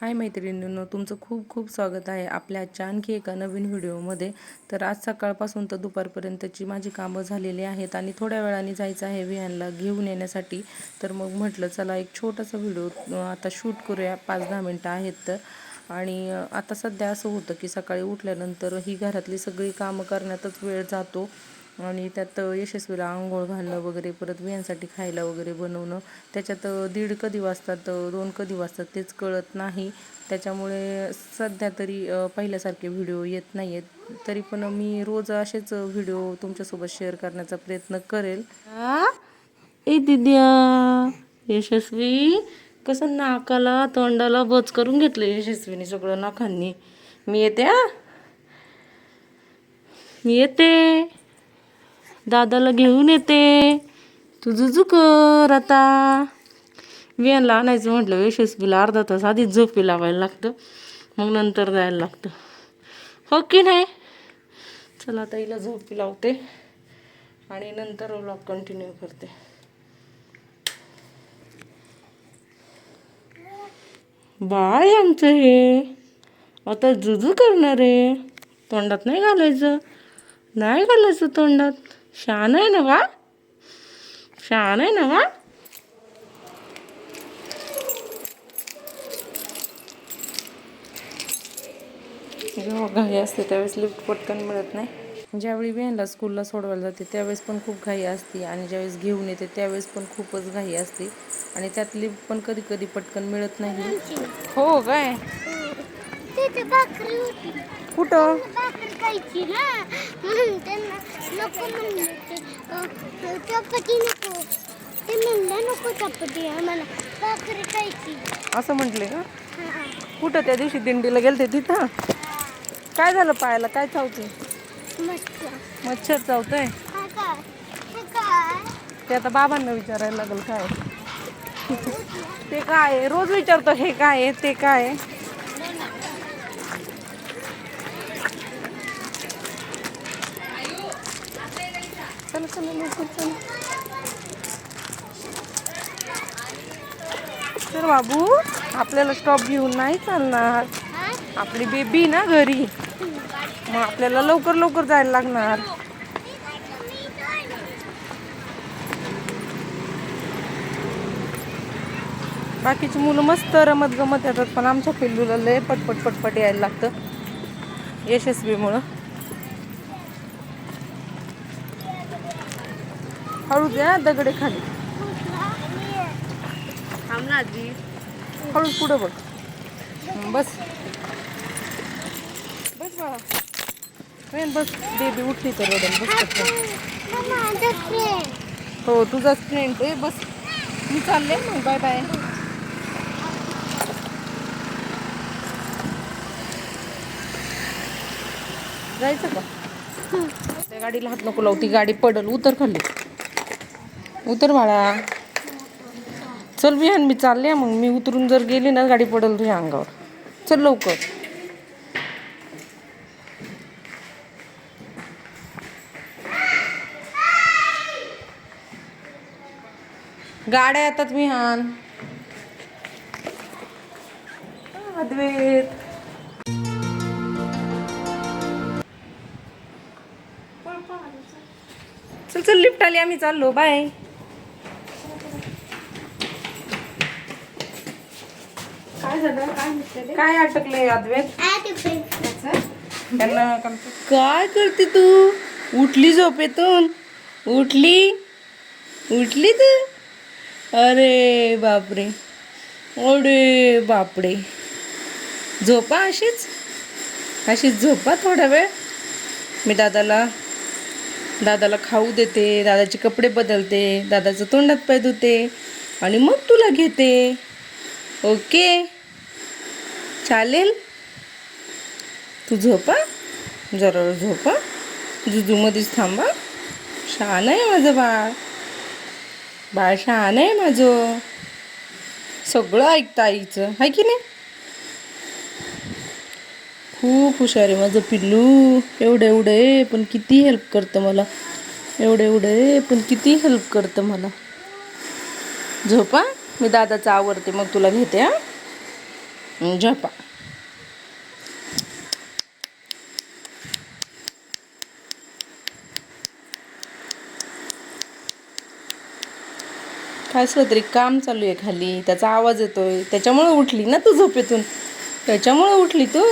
हाय मैत्रिणींनो तुमचं खूप खूप स्वागत आहे आपल्या आजच्या आणखी एका नवीन व्हिडिओमध्ये. तर आज सकाळपासून तर दुपारपर्यंतची माझी कामं झालेली आहेत आणि थोड्या वेळाने जायचं आहे विहानला घेऊन येण्यासाठी. तर मग म्हटलं चला एक छोटासा व्हिडिओ आता शूट करूया पाच दहा मिनटं आहेत तर. आणि आता सध्या असं होतं की सकाळी उठल्यानंतर ही घरातली सगळी कामं करण्यातच वेळ जातो. आणि त्यात यशस्वीला आंघोळ घालणं वगैरे परत वियांसाठी खायला वगैरे बनवणं. त्याच्यात दीड कधी वाजतात दोन कधी वाजतात तेच कळत नाही. त्याच्यामुळे सध्या तरी पहिल्यासारखे व्हिडिओ येत नाही आहेत तरी पण मी रोज असेच व्हिडिओ तुमच्यासोबत शेअर करण्याचा प्रयत्न करेल. ए दिद्या यशस्वी कसं नाकाला तोंडाला बच करून घेतलं यशस्वीने सगळं नाकांनी. मी येते मी येते. दादाला घेऊन येते. तू जुजू कर आता. विहानला आणायचं म्हटलं यशस्वीला अर्धा तास आधीच झोपी लावायला लागतं. मग नंतर जायला लागतं. हो की नाही? चला आता हिला झोपी लावते आणि नंतर व्लॉग कंटिन्यू करते. बाळ आहे आमचं हे. आता जुजू करणार आहे. तोंडात नाही घालायचं. नाही घालायचं तोंडात. शान आहे ना वा? शान आहे ना वा? जेव्हा घाई असते त्यावेळेस लिफ्ट पटकन मिळत नाही. ज्यावेळी व्हॅनला स्कूलला सोडवायला जाते त्यावेळेस पण खूप घाई असते आणि ज्यावेळेस घेऊन येते त्यावेळेस पण खूपच घाई असते. आणि त्यात लिफ्ट पण कधी कधी पटकन मिळत नाही. हो काय भाकरी होती. कुठं? भाकरी खायची ना. म्हणून त्यांना नको म्हणले ते. अ, चपाती नको. ते म्हणलं नको चपाती आम्हाला भाकरी खायची. असं म्हटले का? हा. कुठं त्या दिवशी दिंडीला गेलते तिथं? काय झालं पायाला? काय चावते मच्छर. चावतंय? काय? ते आता बाबांना विचारायला लागेल काय? ते काय? रोज विचारतो हे काय आहे? ते काय आहे? चला लवकर चला तर बाबू आपल्याला स्टॉप घेऊन नाही चालणार. आपली बेबी ना घरी. मग आपल्याला लवकर लवकर जायला लागणार. बाकीची मुलं मस्त रमत गमत येतात पण आमच्या पिल्लूला लय पटपट पटपट यायला लागतं. यशस्वीमुळं. हळू द्या दगडे खाली. थांब ना आजी. हळू पुढं बघ. बस. बस बाळा. Train bus. बेबी उठली तर रडन. बस. हा. हो तुझाच फ्रेंड आहे बस. मी चालले मग बाय बाय जायचं का? त्या गाडीला हात नको लावू ती गाडी पडल. उतर खाली. उतर बाळा. चल विहान मी चालले मग. मी उतरून जर गेली ना गाडी पडल तुझ्या अंगावर. चल लवकर. गाड्या येतात विहान अद्वैत. चल चल लिफ्ट आली आम्ही. चाललो बाय. काय झालं? काय अद्वैत. त्यांना काय करते तू? उठली झोपेतून. उठली? उठली तू? अरे बापरे. अरे बापरे. झोपा अशीच? अशीच झोपा थोडा वेळ? मी दादाला दादाला खाऊ देते दादाचे कपडे बदलते दादाचं तोंडात पाय धुते आणि मग तुला घेते. ओके? चालेल? तू झोपा. जरा झोपा. जुजूमध्येच थांबा. शहाण आहे माझं बाळ. बाळ शहाण आहे माझं. सगळं ऐकतं आईचं. आहे की नाही? खूप हुशार आहे माझं पिल्लू. एवढं एवढं आहे पण किती हेल्प करतं मला. एवढं एवढं आहे पण किती हेल्प करतं मला. झोपा. मी दादाचं आवडते मग तुला घेते हा? हं, काय असलं तरी काम चालू आहे खाली. त्याचा आवाज येतोय. त्याच्यामुळे उठली ना तू झोपेतून? त्याच्यामुळे उठली तू?